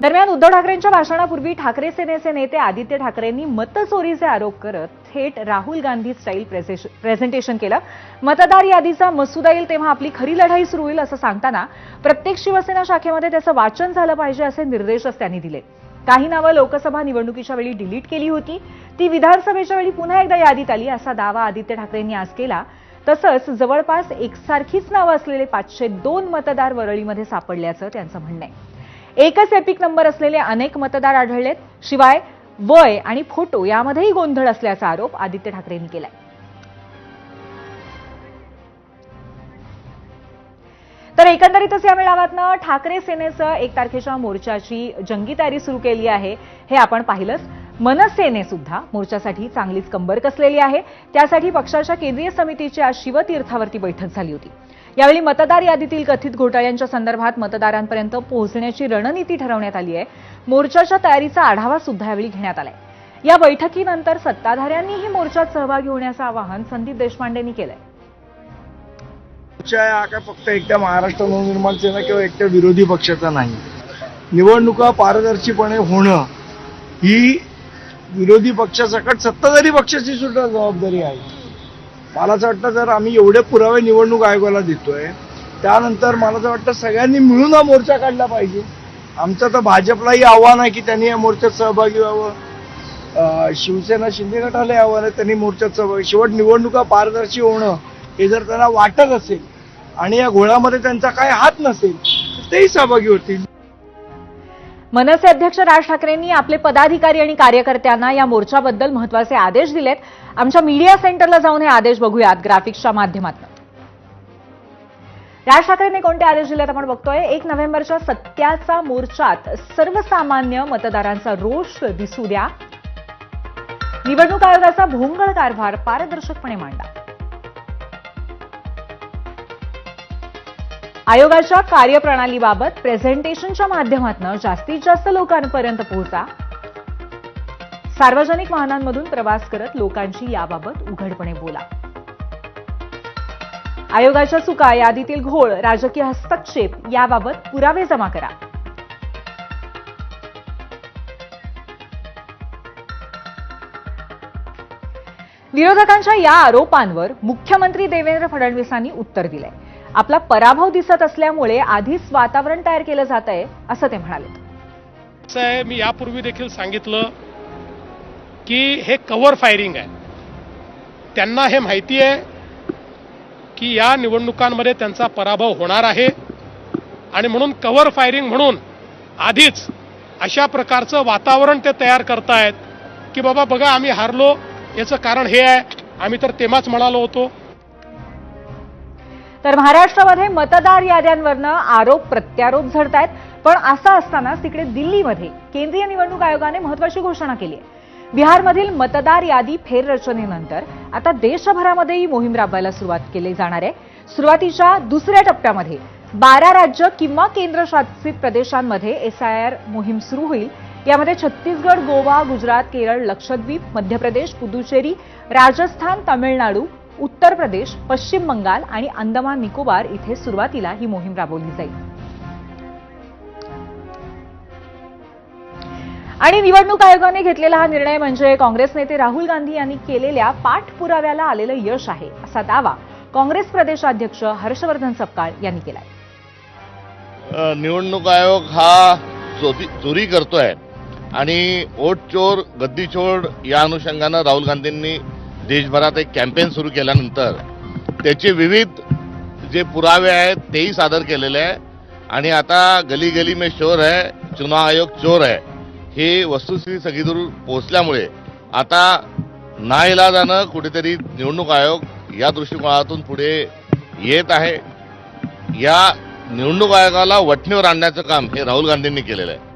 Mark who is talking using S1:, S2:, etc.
S1: दरम्यान उद्धव ठाकरेंच्या भाषणापूर्वी ठाकरे सेनेचे नेते आदित्य ठाकरेंनी मतचोरीचे आरोप करत थेट राहुल गांधी स्टाईल प्रेझेंटेशन केलं. मतदार यादीचा मसुदा येईल तेव्हा आपली खरी लढाई सुरू होईल असं सांगताना प्रत्येक शिवसेना शाखेमध्ये त्याचं वाचन झालं पाहिजे असे निर्देशच त्यांनी दिले. काही नावं लोकसभा निवडणुकीच्या वेळी डिलीट केली होती. ती विधानसभेच्या वेळी पुन्हा एकदा यादीत आली असा दावा आदित्य ठाकरेंनी आज केला. तसंच जवळपास एकसारखीच नावं असलेले पाचशे दोन मतदार वरळीमध्ये सापडल्याचं त्यांचं म्हणणं आहे. एकच एपिक नंबर असलेले अनेक मतदार आढळलेत. शिवाय वय आणि फोटो यामध्येही गोंधळ असल्याचा आरोप आदित्य ठाकरेंनी केलाय. तर एकंदरीतच या मेळाव्यातनं ठाकरे सेनेचं एक तारखेच्या मोर्चाची जंगी तयारी सुरू केली आहे. हे आपण पाहिलंच. मनसेने सुद्धा मोर्चासाठी चांगलीच कंबर कसलेली आहे. त्यासाठी पक्षाच्या केंद्रीय समितीची आज शिवतीर्थावरती बैठक झाली होती. यावेळी मतदार यादीतील कथित घोटाळ्यांच्या संदर्भात मतदारांपर्यंत पोहोचण्याची रणनीती ठरवण्यात आली आहे. मोर्चाच्या तयारीचा आढावा सुद्धा यावेळी घेण्यात आलाय. या बैठकीनंतर सत्ताधाऱ्यांनीही मोर्चात सहभागी होण्याचं आवाहन संदीप देशपांडेंनी केलंय.
S2: फक्त एकट्या महाराष्ट्र नवनिर्माण सेना किंवा एकट्या विरोधी पक्षाचा नाही. निवडणुका पारदर्शीपणे होणं ही विरोधी पक्षासकट सत्ताधारी पक्षाची सुद्धा जबाबदारी आहे. मला असं वाटतं जर आम्ही एवढे पुरावे निवडणूक आयोगाला देतोय त्यानंतर मला असं वाटतं सगळ्यांनी मिळून हा मोर्चा काढला पाहिजे. आमचं तर भाजपलाही आव्हान आहे की त्यांनी या मोर्चात सहभागी व्हावं. शिवसेना शिंदे गटाला आव्हान आहे त्यांनी मोर्चात सहभागी शेवट निवडणुका पारदर्शी होणं हे जर त्यांना वाटत असेल आणि या घोळामध्ये त्यांचा काय हात नसेल तर तेही सहभागी होतील.
S1: मनसे अध्यक्ष राज ठाकरेंनी आपले पदाधिकारी आणि कार्यकर्त्यांना या मोर्चाबद्दल महत्त्वाचे आदेश दिलेत. आमच्या मीडिया सेंटरला जाऊन हे आदेश बघूयात ग्राफिक्सच्या माध्यमातून. राज ठाकरेंनी कोणते आदेश दिलेत आपण बघतोय. एक नोव्हेंबरच्या सत्याचा मोर्चात सर्वसामान्य मतदारांचा रोष दिसू द्या. निवडणूक आयोगाचा भोंगळ कारभार पारदर्शकपणे मांडा. आयोगाच्या कार्यप्रणालीबाबत प्रेझेंटेशनच्या माध्यमातून जास्तीत जास्त लोकांपर्यंत पोहोचा. सार्वजनिक वाहनांमधून प्रवास करत लोकांशी याबाबत उघडपणे बोला. आयोगाच्या चुका यादीतील घोळ राजकीय हस्तक्षेप याबाबत पुरावे जमा करा. विरोधकांच्या या आरोपांवर मुख्यमंत्री देवेंद्र फडणवीसांनी उत्तर दिलंय. आपला पराभव दिसत असल्यामुळे आधीच वातावरण तयार केलं जात आहे असं ते म्हणाले
S3: आहे मी यापूर्वी देखील सांगितलं की हे कव्हर फायरिंग आहे. त्यांना हे माहिती आहे की या निवडणुकांमध्ये त्यांचा पराभव होणार आहे आणि म्हणून कव्हर फायरिंग म्हणून आधीच अशा प्रकारचं वातावरण ते तयार करतायत की बाबा बघा आम्ही हारलो याचं कारण हे आहे. आम्ही तर तेव्हाच म्हणालो होतो
S1: तर महाराष्ट्रामध्ये मतदार याद्यांवरनं आरोप प्रत्यारोप झडतायत. पण असं असतानाच तिकडे दिल्लीमध्ये केंद्रीय निवडणूक आयोगाने महत्वाची घोषणा केली आहे. बिहारमधील मतदार यादी फेररचनेनंतर आता देशभरामध्ये ही मोहीम राबवायला सुरुवात केली जाणार आहे. सुरुवातीच्या दुसऱ्या टप्प्यामध्ये बारा राज्य किंवा केंद्रशासित प्रदेशांमध्ये एसआयआर मोहीम सुरू होईल. यामध्ये छत्तीसगड गोवा गुजरात केरळ लक्षद्वीप मध्य प्रदेश पुदुचेरी राजस्थान तामिळनाडू उत्तर प्रदेश पश्चिम बंगाल आणि अंदमान निकोबार इथे सुरुवातीला ही मोहीम राबवली जाईल. आणि निवडणूक आयोगाने घेतलेला हा निर्णय म्हणजे काँग्रेस नेते राहुल गांधी यांनी केलेल्या पाठपुराव्याला आलेलं यश आहे असा दावा काँग्रेस प्रदेशाध्यक्ष हर्षवर्धन सपकाळ यांनी केलाय.
S4: निवडणूक आयोग हा चोरी चोरी करतोय. आणि ओट चोर गद्दी चोर या अनुषंगानं राहुल गांधींनी देशभरात एक कॅम्पेन सुरू केल्यानंतर त्याचे विविध जे पुरावे आहेत तेही सादर केलेले आहे. आणि आता गली गली में शोर है चुनाव आयोग चोर है. हे वस्तुस्थिती सगळीदूर पोहोचल्यामुळे आता नाईलाजानं कुठेतरी निवडणूक आयोग या दृष्टिकोनातून पुढे येत आहे. या निवडणूक आयोगाला वठणीवर आणण्याचं काम हे राहुल गांधींनी केलेलं आहे.